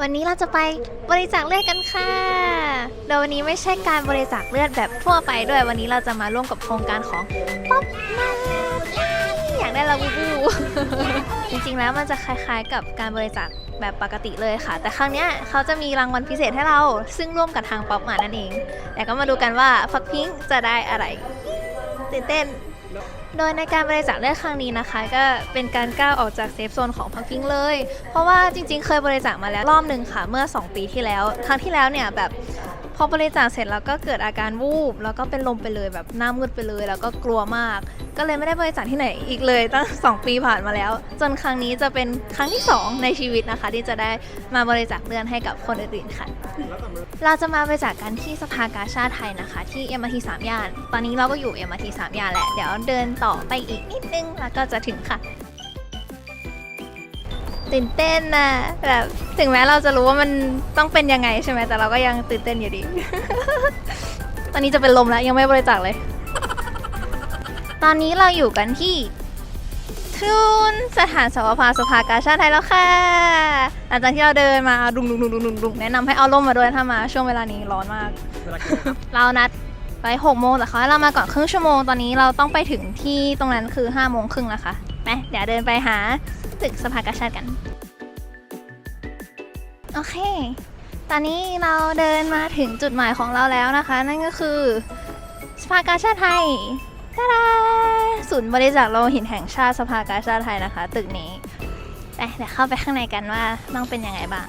วันนี้เราจะไปบริจาคเลือดกันค่ะ โดยวันนี้ไม่ใช่การบริจาคเลือดแบบทั่วไปด้วย วันนี้เราจะมาร่วมกับโครงการของป๊อปมาอยากได้ลาบูบู จริงๆแล้วมันจะคล้ายๆ กับการบริจาคแบบปกติเลยค่ะ แต่ครั้งเนี้ยเขาจะมีรางวัลพิเศษให้เรา ซึ่งร่วมกับทางป๊อปมานั่นเอง แต่ก็มาดูกันว่าฟักพิงค์จะได้อะไรตื่นเต้น โดยในการบริจาคเลือดครั้งนี้นะคะ ก็เป็นการก้าวออกจากเซฟโซนของพักพิงเลย เพราะว่าจริงๆ เคยบริจาคมาแล้วรอบหนึ่งค่ะเมื่อ 2 ปีที่แล้ว ครั้งที่แล้วเนี่ยแบบ พอบริจาคเสร็จแล้วก็เกิดอาการวูบ แล้วก็เป็นลมไปเลยแบบหน้ามืดไปเลย แล้วก็กลัวมาก ก็เลยไม่ได้บริจาคที่ไหนอีกเลยตั้ง 2 ปีผ่านมาแล้ว จนครั้งนี้จะเป็นครั้งที่ 2 ในชีวิตนะคะ ที่จะได้มาบริจาคเลือดให้กับคนอื่นๆค่ะ เราจะมาบริจาคกันที่สภากาชาติไทยนะคะ ที่ MRT 3ย่าน ตอนนี้เราก็อยู่ MRT 3ย่านแหละเดี๋ยวเดินต่อไปอีกนิดนึงแล้วก็จะถึงค่ะ ตื่นเต้นนะแบบถึงแม้เราจะรู้ว่ามันต้องเป็นยังไงใช่ไหมแต่เราก็ยังตื่นเต้นอยู่ดี ตอนนี้จะเป็นลมแล้วยังไม่บริจาคเลย ตอนนี้เราอยู่กันที่ทุนสถานสวภาสภากาชาติไทยแล้วค่ะหลังจากที่เราเดินมาดุงดุงดุงดุงดุงดุงแนะนำให้เอาร่มมาด้วยถ้ามาช่วงเวลานี้ร้อนมากเวลากินนะครับเรานัดไปหกโมงแต่เขาให้เรามาก่อนครึ่งชั่วโมงตอนนี้เราต้องไปถึงที่ตรงนั้นคือ5้าโมงครึ่งนะคะ ไปเดี๋ยวเดินไปหาตึกสภากาชาติกัน โอเค ตอนนี้เราเดินมาถึงจุดหมายของเราแล้วนะคะ นั่นก็คือสภากาชาติไทยตาดาศูนย์บริจาคโลหิตแห่งชาติสภากาชาติไทยนะคะ ตึกนี้ไปเดี๋ยวเข้าไปข้างในกันว่าต้องเป็นยังไงบ้าง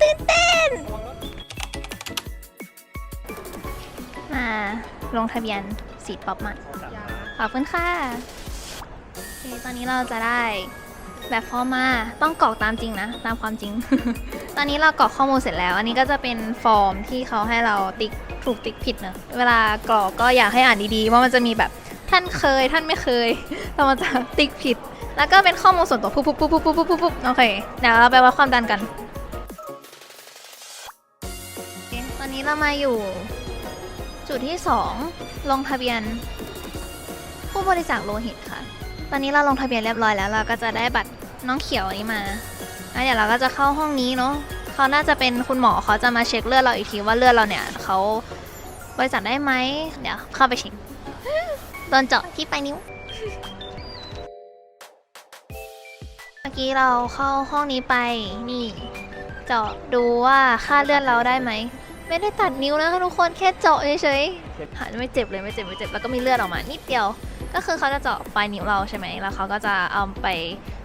ตื่นเต้น มาลงทะเบียนสีดป๊อปมาขอบคุณค่ะ ตอนนี้เราจะได้แบบฟอร์มมาต้องกรอกตามจริงนะ ตามความจริง ตอนนี้เรากรอกข้อมูลเสร็จแล้ว อันนี้ก็จะเป็นฟอร์มที่เขาให้เราติ๊กถูกติ๊กผิดเนะเวลากรอกก็อยากให้อ่านดีๆ ว่ามันจะมีแบบท่านเคย ท่านไม่เคยเรามันจะติ๊กผิด แล้วก็เป็นข้อมูลส่วนตัวปุ๊บปุ๊บปุ๊บปุ๊บปุ๊บปุ๊บปุ๊บโอเคเดี๋ยวเราไปวัดความดันกันตอนนี้เรามาอยู่ จุดที่ 2 ลงทะเบียนผู้บริจาคโลหิตค่ะ ตอนนี้เราลงทะเบียนเรียบร้อยแล้ว เราก็จะได้บัตรน้องเขียวนี้มาแล้วเดี๋ยวเราก็จะเข้าห้องนี้เนาะเขาน่าจะเป็นคุณหมอเขาจะมาเช็คเลือดเราอีกทีว่าเลือดเราเนี่ยเขาบริจาคได้ไหมเดี๋ยวเข้าไปเช็คโดนเจาะที่ปลายนิ้ว เมื่อกี้เราเข้าห้องนี้ไปนี่ เจาะดูว่าค่าเลือดเราได้ไหมไม่ได้ตัดนิ้วนะคะทุกคนแค่เจาะเฉยๆหาไม่เจ็บเลยไม่เจ็บไม่เจ็บแล้วก็มีเลือดออกมานิดเดียว ก็คือเขาจะเจาะปลายนิ้วเราใช่ไหมแล้วเขาก็จะเอาไป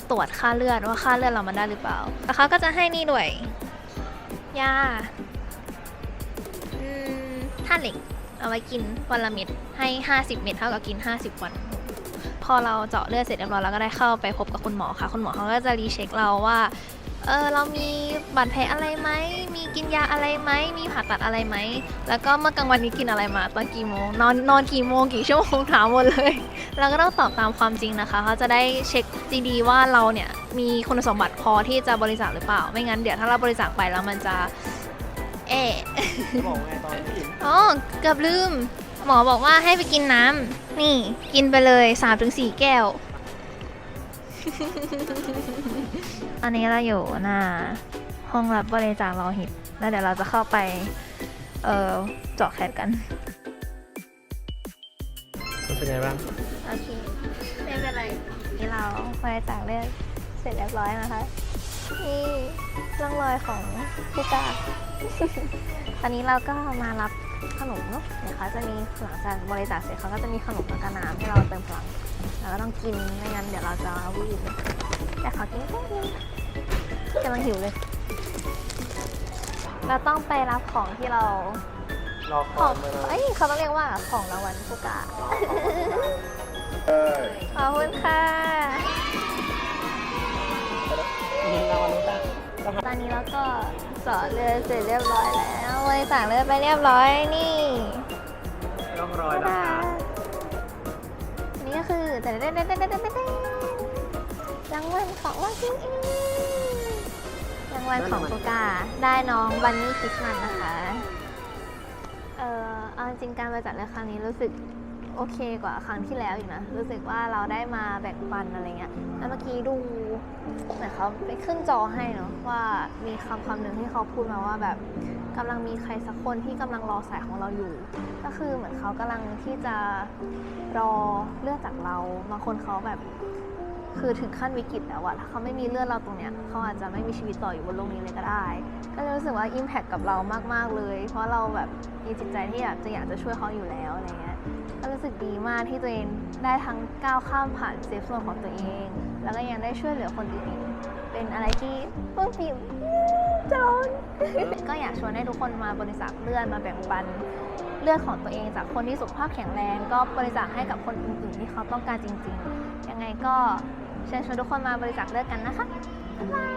ตรวจค่าเลือดว่าค่าเลือดเรามันได้หรือเปล่า แล้วเขาก็จะให้นี่ด้วยยาท่าเหล็ก เอาไว้กินวันละเม็ดให้ 50 เม็ดเท่ากับกิน 50 วัน พอเราเจาะเลือดเสร็จเรียบร้อยเราก็ได้เข้าไปพบกับคุณหมอค่ะ คุณหมอเขาก็จะรีเช็คเราว่า เออเรามีบาดแผลอะไรไหม มีกินยาอะไรไหม มีผ่าตัดอะไรไหม แล้วก็เมื่อกลางวันนี้กินอะไรมาตอนกี่โมง นอนนอนกี่โมงกี่ชั่วโมงถามหมดเลย เราก็ต้องตอบตามความจริงนะคะเขาจะได้เช็คดีๆว่าเราเนี่ยมีคุณสมบัติพอที่จะบริจาคหรือเปล่า ไม่งั้นเดี๋ยวถ้าเราบริจาคไปแล้วมันจะ เอะ บอกไงตอนผู้หญิงอ๋อเกือบลืม หมอบอกว่าให้ไปกินน้ำนี่ กินไปเลย 3-4 แก้ว อันนี้เราอยู่หน้าห้องรับบริจาคโลหิต แล้วเดี๋ยวเราจะเข้าไป เอ่อเจาะแคทกันมันเป็นไงบ้างโอเค ไม่เป็นไรนี่เราบริจาคเลือดเสร็จเรียบร้อยนะคะ นี่ร่องรอยของผู้กล้า ตอนนี้เราก็มารับขนมเนาะเดี๋ยวเขาจะมีหลังจากบริจาคเสร็จเขาก็จะมีขนมแล้วก็น้ำให้เราเติมพลัง เราก็ต้องกินไม่งั้นเดี๋ยวเราจะวิ่งแต่ขอกินแค่นี้กำลังหิวเลย เราต้องไปรับของที่เรารอคขอองยมานะเอ้ยเขาต้องเรียกว่าของรางวัลผู้กล้าเอ้ยขอบคุณค่ะมีรางวัลนู้นได้ตอนนี้เราก็เจาะเลือดเสร็จเรียบร้อยแล้วบริจาคเลือดไปเรียบร้อยนี่ร่องรอยราคาอัน นี่ก็คือแต่เด้เด้เด้เด้เด้เด้รางวัลของว่าจริงรางวัลของโกกาได้น้องบันนี่คริสต์มาสนะคะ เออเอาจริงการบริจาคเลือดครั้งนี้รู้สึกโอเคกว่าครั้งที่แล้วอีกนะ รู้สึกว่าเราได้มาแบ่งปันอะไรเงี้ย แล้วเมื่อกี้ดูเหมือนเขาไปขึ้นจอให้เนาะว่ามีคำคำหนึ่งที่เขาพูดมาว่าแบบ กำลังมีใครสักคนที่กำลังรอสายของเราอยู่ ก็คือเหมือนเขากำลังที่จะรอเลือดจากเราบางคนเขาแบบ คือถึงขั้นวิกฤตแล้วอะถ้าเขาไม่มีเลือดเราตรงเนี้ยเขาอาจจะไม่มีชีวิตต่ออยู่บนโลกนี้เลยก็ได้ ก็เลยรู้สึกว่าอิมแพคกับเรามากๆเลย เพราะเราแบบมีจิตใจที่อยากจะอยากจะช่วยเขาอยู่แล้วอะไรเงี้ย ก็รู้สึกดีมากที่ตัวเองได้ทั้งก้าวข้ามผ่านเซฟโซนของตัวเอง แล้วก็ยังได้ช่วยเหลือคนอื่นเป็นอะไรที่ปลื้มปิ่มจอนก็อยากชวนให้ทุกคนมาบริจาคเลือดมาแบ่งปันเลือดของตัวเองจากคนที่สุขภาพแข็งแรง ก็บริจาคให้กับคนอื่นๆที่เขาต้องการจริง ๆ ยังไงก็เชิญชวนทุกคนมาบริจาคเลือดกันนะคะบ๊ายบาย